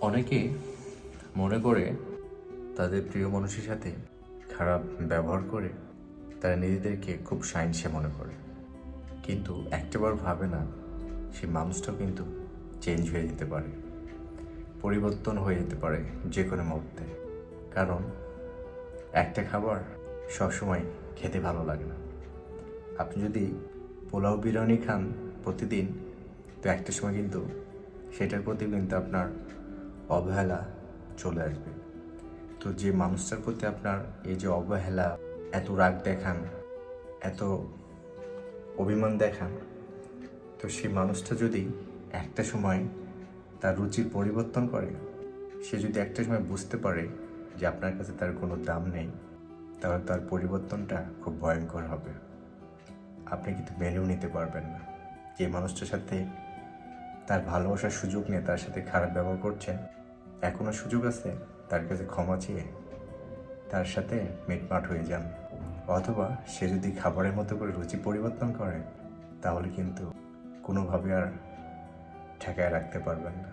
অনেকে মনে করে তাদের প্রিয় মানুষের সাথে খারাপ ব্যবহার করে তারা নিজেদেরকে খুব সাইন্সে মনে করে। কিন্তু একটাবার ভাবে না, সে মানুষটাও কিন্তু চেঞ্জ হয়ে যেতে পারে, পরিবর্তন হয়ে যেতে পারে যে কোনো মুহূর্তে। কারণ একটা খাবার সবসময় খেতে ভালো লাগে না। আপনি যদি পোলাও বিরিয়ানি খান প্রতিদিন, তো একটা সময় কিন্তু সেটার প্রতি কিন্তু আপনার অবহেলা চলে আসবে। তো যে মানুষটার প্রতি আপনার এই যে অবহেলা, এত রাগ দেখান, এত অভিমান দেখান, তো সেই মানুষটা যদি একটা সময় তার রুচির পরিবর্তন করে, সে যদি একটা সময় বুঝতে পারে যে আপনার কাছে তার কোনো দাম নেই, তাহলে তার পরিবর্তনটা খুব ভয়ঙ্কর হবে। আপনি কিন্তু মেনেও নিতে পারবেন না। যে মানুষটার সাথে তার ভালোবাসার সুযোগ নিয়ে তার সাথে খারাপ ব্যবহার করছেন এখনও সুযোগ আছে তার কাছে ক্ষমা চেয়ে তার সাথে মিটমাট হয়ে যান। অথবা সে যদি খাবারের মতো করে রুচি পরিবর্তন করে, তাহলে কিন্তু কোনোভাবে আর ঠেকায় রাখতে পারবেন না।